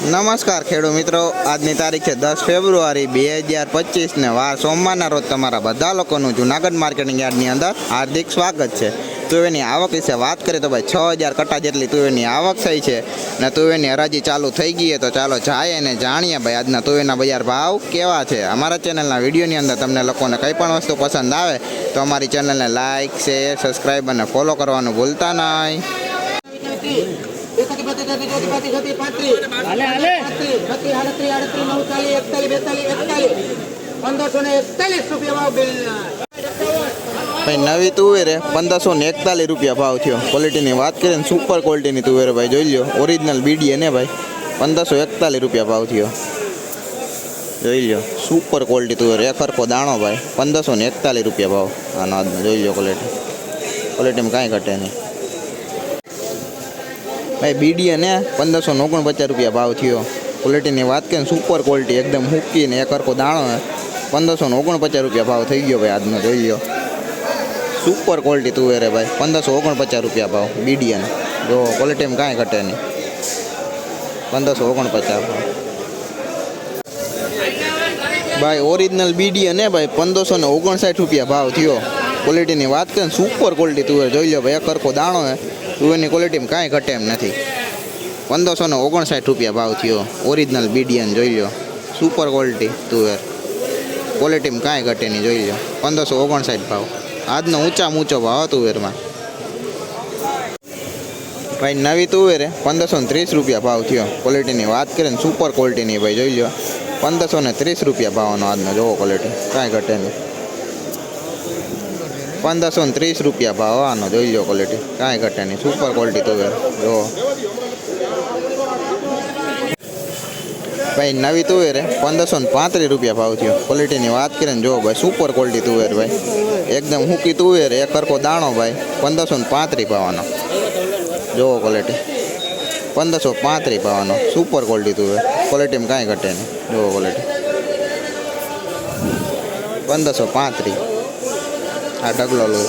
નમસ્કાર ખેડૂત મિત્રો. આજની તારીખ દસ ફેબ્રુઆરી બે હજાર પચીસને વાર સોમવારના રોજ તમારા બધા લોકોનું જુનાગઢ માર્કેટિંગ યાર્ડની અંદર હાર્દિક સ્વાગત છે. તુવેરની આવક વિશે વાત કરીએ તો ભાઈ છ હજાર કટા જેટલી તુવેરની આવક થઈ છે ને તુવેરની હરાજી ચાલુ થઈ ગઈ તો ચાલો જાય અને જાણીએ ભાઈ આજના તુવેરના બજાર ભાવ કેવા છે. અમારા ચેનલના વિડીયોની અંદર તમને લોકોને કંઈ પણ વસ્તુ પસંદ આવે તો અમારી ચેનલને લાઇક શેર, સબસ્ક્રાઈબ અને ફોલો કરવાનું ભૂલતા નહીં. હાલે હાલે. પંદરસો ને એકતાલીસ રૂપિયા ભાવ બિલ ભાઈ નવી તુવેરે પંદરસો ને એકતાલીસ રૂપિયા ભાવ થયો. ક્વોલિટીની વાત કરીએ ને સુપર ક્વોલિટીની તુવેર ભાઈ. જોઈ લો ઓરિજિનલ બીડીએ ને ભાઈ. પંદરસો એકતાલીસ રૂપિયા ભાવ થયો. જોઈ લો સુપર ક્વોલિટી તુવેર એક હરખો દાણો ભાઈ. પંદરસો ને એકતાલીસ રૂપિયા ભાવ. આનો જોઈ લો ક્વોલિટી ક્વોલિટીમાં કાંઈ ઘટે નહીં. ભાઈ બીડીએ ને પંદરસો ઓગણપચાસ રૂપિયા ભાવ થયો. ક્વોલિટીની વાત કરીને સુપર ક્વોલિટી એકદમ ને એક અરખો દાણો પંદરસો ઓગણપચાસ રૂપિયા ભાવ થઈ ગયો ભાઈ આજનો, જોઈ લો સુપર ક્વોલિટી તુવેર ભાઈ, પંદરસો ઓગણપચાસ રૂપિયા ભાવ બીડીએને જો ક્વોલિટીમાં કાંઈ ઘટે નહીં. પંદરસો ઓગણપચાસ ભાવ. ભાઈ ઓરિજિનલ બીડી અને ભાઈ, પંદરસો ને ઓગણસાઠ રૂપિયા ભાવ થયો. ક્વોલિટીની વાત કરીએ ને સુપર ક્વોલિટી તુવેર જોઈ લો ભાઈ, એક અરખો દાણો હે તુવેરની ક્વોલિટીમાં કાંઈ ઘટે એમ નથી. પંદરસો ને ઓગણસાઠ રૂપિયા ભાવ થયો. ઓરિજિનલ બીડીએન જોઈ લો સુપર ક્વોલિટી તુવેર ક્વોલિટીમાં કાંઈ ઘટે નહીં, જોઈ લો પંદરસો ઓગણસાઠ ભાવ. આજનો ઊંચા ઊંચો ભાવ તુવેરમાં ભાઈ, નવી તુવેરે પંદરસો ને ત્રીસ રૂપિયા ભાવ થયો. ક્વોલિટીની વાત કરીએ ને સુપર ક્વોલિટીની ભાઈ, જોઈ લો પંદરસો ને ત્રીસ રૂપિયા ભાવનો આજનો, જોવો ક્વોલિટી કાંઈ ઘટે નહીં. પંદરસો ને ત્રીસ રૂપિયા ભાવ, આનો જોઈ લો ક્વોલિટી કાંઈ ઘટે નહીં. સુપર ક્વોલિટી તુવેર જો. ભાઈ, નવી તુવેર પંદરસો ને પાંત્રીસ રૂપિયા ભાવ થયો. ક્વોલિટીની વાત કરીએ ને, જો ભાઈ સુપર ક્વોલિટી તુવેર ભાઈ. એકદમ હૂકી તુવેર એક કરકો દાણો, ભાઈ. પંદરસો ને પાંત્રીસ ભાવનો જોવો ક્વોલિટી પંદરસો પાંત્રીસ ભાવનો સુપર ક્વોલિટી તુવેર ક્વોલિટીમાં કાંઈ ઘટે નહીં. જોવો ક્વોલિટી પંદરસો પાંત્રીસ. આ ડગલો લઉં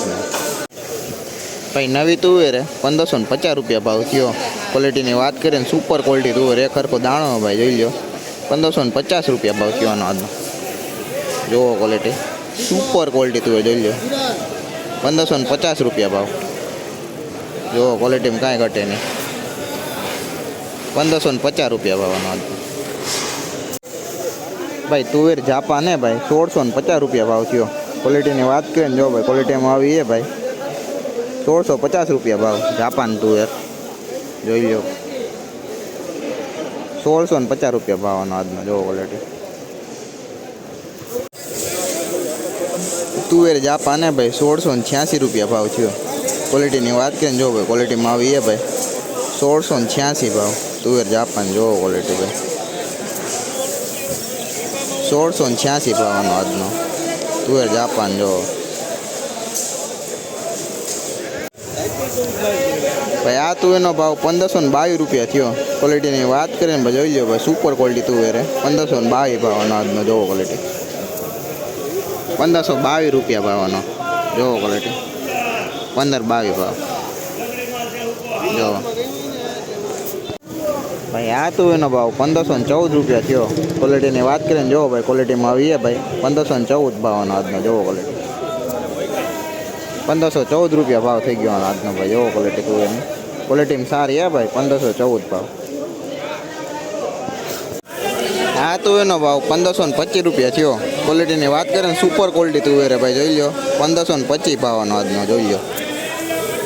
ભાઈ, નવી તુવેર પંદરસો ને પચાસ રૂપિયા ભાવ થયો. ક્વોલિટીની વાત કરીએ ને સુપર ક્વોલિટી તુવેર એક ખરખો દાણો ભાઈ, જોઈ લો પંદરસો ને પચાસ રૂપિયા ભાવ થયો આનો આજનો. જોવો ક્વોલિટી સુપર ક્વોલિટી તુવેર જોઈ લો પંદરસો ને પચાસ રૂપિયા ભાવ. જોવો ક્વોલિટીમાં કાંઈ ઘટે નહીં. પંદરસો ને પચાસ રૂપિયા ભાવ આનો આજનો. ભાઈ તુવેર જાપા ને ભાઈ. સોળસો ને પચાસ રૂપિયા ભાવ થયો. ક્વોલિટીની વાત કરીએ ને જો ભાઈ ક્વોલિટીમાં આવી એ ભાઈ, સોળસો પચાસ રૂપિયા ભાવ, જાપાન તુવેર જોઈ લો સોળસો ને પચાસ રૂપિયા ભાવનો આજનો જોવો ક્વોલિટી તુવેર જાપાન હે ભાઈ, સોળસો ને છ્યાસી રૂપિયા ભાવ થયો. ક્વોલિટીની વાત કરીએ ને જો ભાઈ ક્વોલિટીમાં આવી એ ભાઈ, સોળસો ને છ્યાસી ભાવ. તુવેર જાપાન જોવો ક્વોલિટી ભાઈ. સોળસો ને છ્યાસી ભાવનો આજનો. તુવેર જાપાન જોવો ભાઈ, આ તુવેરનો ભાવ પંદરસો ને બાવીસ રૂપિયા થયો. ક્વોલિટીની વાત કરીને જોઈ લો ભાઈ સુપર ક્વોલિટી તુવેર પંદરસો ને બાવીસ ભાવનો આજનો જોવો ક્વોલિટી પંદરસો બાવીસ રૂપિયા ભાવનો જોવો ક્વોલિટી પંદર બાવીસ ભાવ. જોવો ભાઈ, આ એનો ભાવ પંદરસો ને ચૌદ રૂપિયા થયો. ક્વોલિટીની વાત કરીએ ને જોવો ભાઈ ક્વોલિટીમાં આવીએ ભાઈ. પંદરસો ને ચૌદ ભાવનો આજનો, જોવો ક્વોલિટી પંદરસો ચૌદ રૂપિયા ભાવ થઈ ગયો આજનો ભાઈ, જોવો ક્વોલિટી તુવેરની ક્વોલિટીમાં સારી હે ભાઈ, પંદરસો ચૌદ ભાવ. આ એનો ભાવ પંદરસો ને પચીસ રૂપિયા થયો. ક્વોલિટીની વાત કરીએ ને સુપર ક્વોલિટી તુવેરે ભાઈ, જોઈ લો પંદરસો ને પચીસ ભાવનો આજનો, જોઈ લો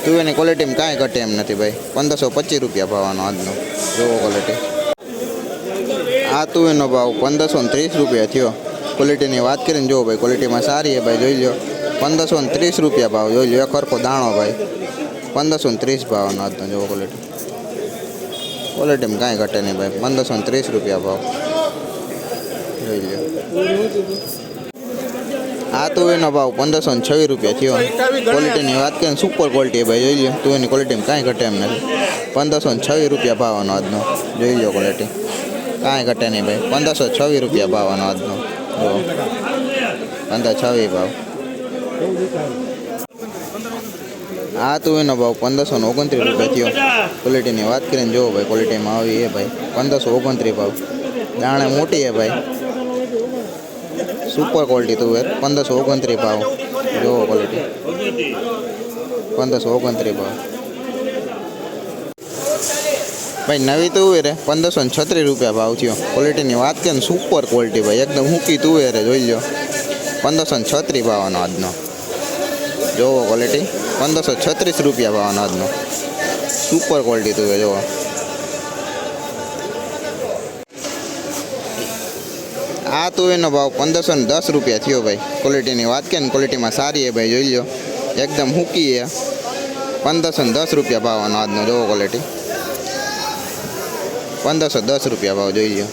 તુવેરની ક્વોલિટીમાં કાંઈ ઘટે એમ નથી ભાઈ. પંદરસો પચીસ રૂપિયા ભાવનો આજનો. જોવો ક્વોલિટી આ તુવેરનો ભાવ પંદરસો ને ત્રીસ રૂપિયા થયો. ક્વોલિટીની વાત કરીને જુઓ ભાઈ ક્વોલિટીમાં સારી છે ભાઈ, જોઈ લો પંદરસો ને ત્રીસ રૂપિયા ભાવ, જોઈ લો એક હરખો દાણો ભાઈ. પંદરસો ને ત્રીસ ભાવનો આજનો, જોવો ક્વોલિટી ક્વોલિટીમાં કાંઈ ઘટે નહીં ભાઈ. પંદરસો ને ત્રીસ રૂપિયા ભાવ. જોઈ લો આ તો એનો ભાવ પંદરસો ને છવ્વીસ રૂપિયા થયો. ક્વોલિટીની વાત કરીએ ને સુપર ક્વોલિટી ભાઈ, જોઈ લો તુવેરની ક્વોલિટીમાં કાંઈ ઘટે એમ નથી. પંદરસો ને છવ્વીસ રૂપિયા ભાવનો આજનો. જોઈ લો ક્વોલિટી કાંઈ ઘટે નહીં ભાઈ. પંદરસો છવ્વીસ રૂપિયા ભાવનો આજનો. પંદર છવ્વીસ ભાવ. આ એનો ભાવ પંદરસો ને ઓગણત્રીસ રૂપિયા થયો. ક્વોલિટીની વાત કરીને જુઓ ભાઈ ક્વોલિટીમાં આવી એ ભાઈ. પંદરસો ઓગણત્રીસ ભાવ. દાણે મોટી છે ભાઈ. સુપર ક્વોલિટી તુવેર પંદરસો ઓગણત્રીસ ભાવ. જોવો ક્વોલિટી પંદરસો ઓગણત્રીસ ભાવ. ભાઈ, નવી તુવેરે પંદરસો ને છત્રીસ રૂપિયા ભાવ થયો. ક્વોલિટીની વાત કે સુપર ક્વોલિટી ભાઈ. એકદમ મૂકી તુવેરે જોઈ લો પંદરસો ને છત્રીસ ભાવનો આજનો. જોવો ક્વોલિટી પંદરસો છત્રીસ રૂપિયા ભાવનો આજનો. સુપર ક્વોલિટી તુવેર જોવો. આ તુવેરનો ભાવ પંદરસો ને દસ રૂપિયા થયો ભાઈ. ક્વોલિટીની વાત કે ને ક્વોલિટીમાં સારી એ ભાઈ, જોઈ લો એકદમ હૂકી એ પંદરસો ને દસ રૂપિયા ભાવ આનો આજનો જોવો ક્વોલિટી પંદરસો દસ રૂપિયા ભાવ, જોઈ લો